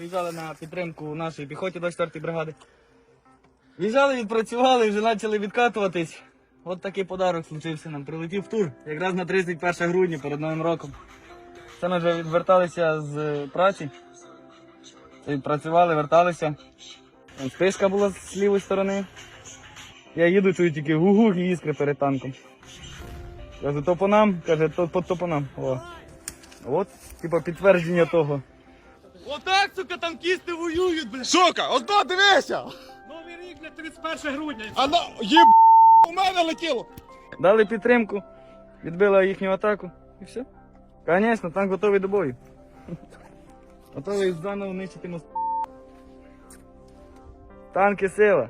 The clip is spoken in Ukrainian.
виїжджали на підтримку нашої піхоті 24-ї бригади. В'їжджали, відпрацювали, вже почали відкатуватись. От такий подарок случився нам. Прилетів тур, якраз на 31 грудня перед Новим роком. Це ми вже відверталися з праці. Це Відпрацювали, верталися. Там спишка була з лівої сторони. Я їду, чую тільки гугух і іскри перед танком. Кажу, то по нам, каже, то по нам. О. От, типа підтвердження того. Отак, сука, танкісти воюють, бля. Сука, ось дивися! Новий рік на 31 грудня. А на їб у мене летіло! Дали підтримку, відбили їхню атаку і все. Звісно, танк готовий до бою. Готовий заново нищити мост. Танки сила.